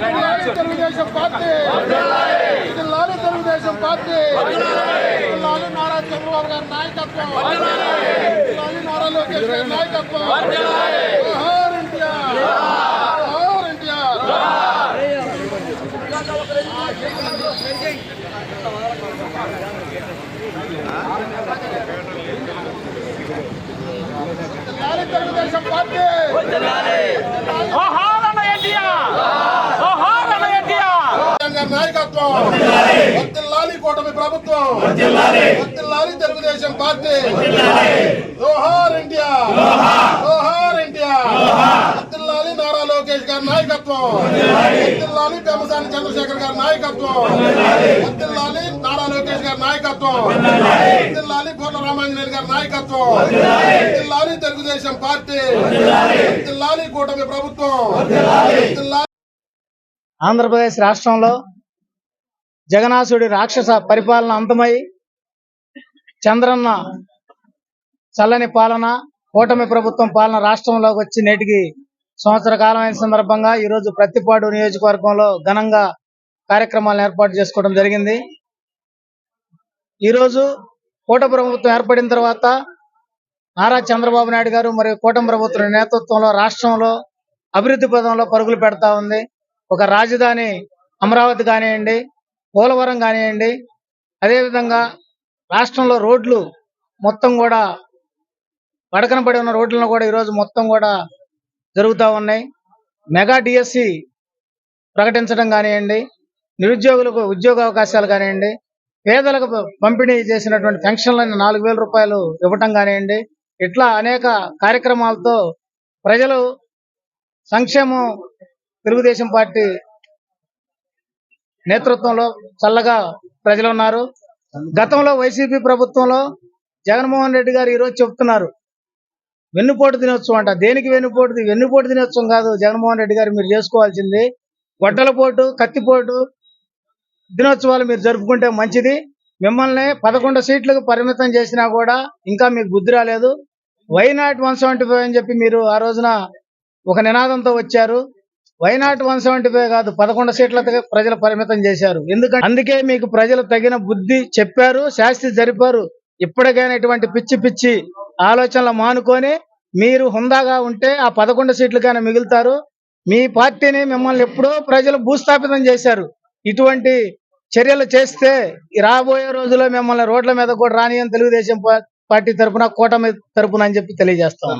Telugu Desam party. జిల్లాని Telugu Desam party. జిల్లాని నారా చంద్రబాబు గారి నాయకత్వం. నారా లోకేష్ గారి నాయకత్వం. తెలుగుదేశం పార్టీ. వర్తిల్లాలి కూటమి ప్రభుత్వం. వర్తిల్లాలి తెలుగుదేశం పార్టీ. జోహార్ ఇండియా జోహార్. ఇండియా వర్తిల్లాలి నారా లోకేష్ గారి నాయకత్వం. వర్తిల్లాలి పెమసాని చంద్రశేఖర్ గారి నాయకత్వం. వర్తిల్లాలి నారా లోకేష్ గారి నాయకత్వం. వర్తిల్లాలి పూర్ణ రామాంజనేయులు గారి నాయకత్వం. వర్తిల్లాలి తెలుగుదేశం పార్టీ. వర్తిల్లాలి కూటమి ప్రభుత్వం. ఆంధ్రప్రదేశ్ రాష్ట్రంలో జగనాసుడి రాక్షస పరిపాలన అంతమై చంద్రన్న చల్లని పాలన కూటమి ప్రభుత్వం పాలన రాష్ట్రంలోకి వచ్చి నేటికి సంవత్సర కాలం అయిన సందర్భంగా ఈరోజు ప్రతిపాడు నియోజకవర్గంలో ఘనంగా కార్యక్రమాలను ఏర్పాటు చేసుకోవడం జరిగింది. ఈరోజు కూట ప్రభుత్వం ఏర్పడిన తర్వాత నారా చంద్రబాబు నాయుడు గారు మరియు కూటమి ప్రభుత్వం నేతృత్వంలో రాష్ట్రంలో అభివృద్ధి పదంలో పరుగులు పెడతా ఉంది. ఒక రాజధాని అమరావతి కానివ్వండి పోలవరం కానివ్వండి అదేవిధంగా రాష్ట్రంలో రోడ్లు మొత్తం కూడా పడకన పడి ఉన్న రోడ్లను కూడా ఈరోజు మొత్తం కూడా జరుగుతూ ఉన్నాయి. మెగా డిఎస్సి ప్రకటించడం కానివ్వండి నిరుద్యోగులకు ఉద్యోగ అవకాశాలు కానివ్వండి పేదలకు పంపిణీ చేసినటువంటి పెన్షన్లను నాలుగు వేల రూపాయలు ఇవ్వటం కానివ్వండి ఇట్లా అనేక కార్యక్రమాలతో ప్రజలు సంక్షేమం తెలుగుదేశం పార్టీ నేతృత్వంలో చల్లగా ప్రజలు ఉన్నారు. గతంలో వైసీపీ ప్రభుత్వంలో జగన్మోహన్ రెడ్డి గారు ఈరోజు చెప్తున్నారు. వెన్నుపోటు దినోత్సవం అంట. దేనికి వెన్నుపోటు వెన్నుపోటు దినోత్సవం కాదు. జగన్మోహన్ రెడ్డి గారు మీరు చేసుకోవాల్సింది గొడ్డల పోటు కత్తిపోటు దినోత్సవాలు మీరు జరుపుకుంటే మంచిది. మిమ్మల్ని పదకొండు సీట్లకు పరిమితం చేసినా కూడా ఇంకా మీకు బుద్ధి రాలేదు. Why not one seventy five అని చెప్పి మీరు ఆ రోజున ఒక నినాదంతో వచ్చారు. వైనాట్ వన్ సెవెంటీ ఫైవ్ కాదు పదకొండు సీట్ల ప్రజలు పరిమితం చేశారు. ఎందుకంటే అందుకే మీకు ప్రజలు తగిన బుద్ధి చెప్పారు శాస్తి జరిపారు. ఇప్పటికైనా ఇటువంటి పిచ్చి పిచ్చి ఆలోచనలు మానుకొని మీరు హుందాగా ఉంటే ఆ పదకొండు సీట్లకైనా మిగులుతారు. మీ పార్టీని మిమ్మల్ని ఎప్పుడో ప్రజలు భూస్థాపితం చేశారు. ఇటువంటి చర్యలు చేస్తే రాబోయే రోజుల్లో మిమ్మల్ని రోడ్ల మీద కూడా రానియని తెలుగుదేశం పార్టీ తరపున కూటమి తరపున అని చెప్పి తెలియజేస్తాం.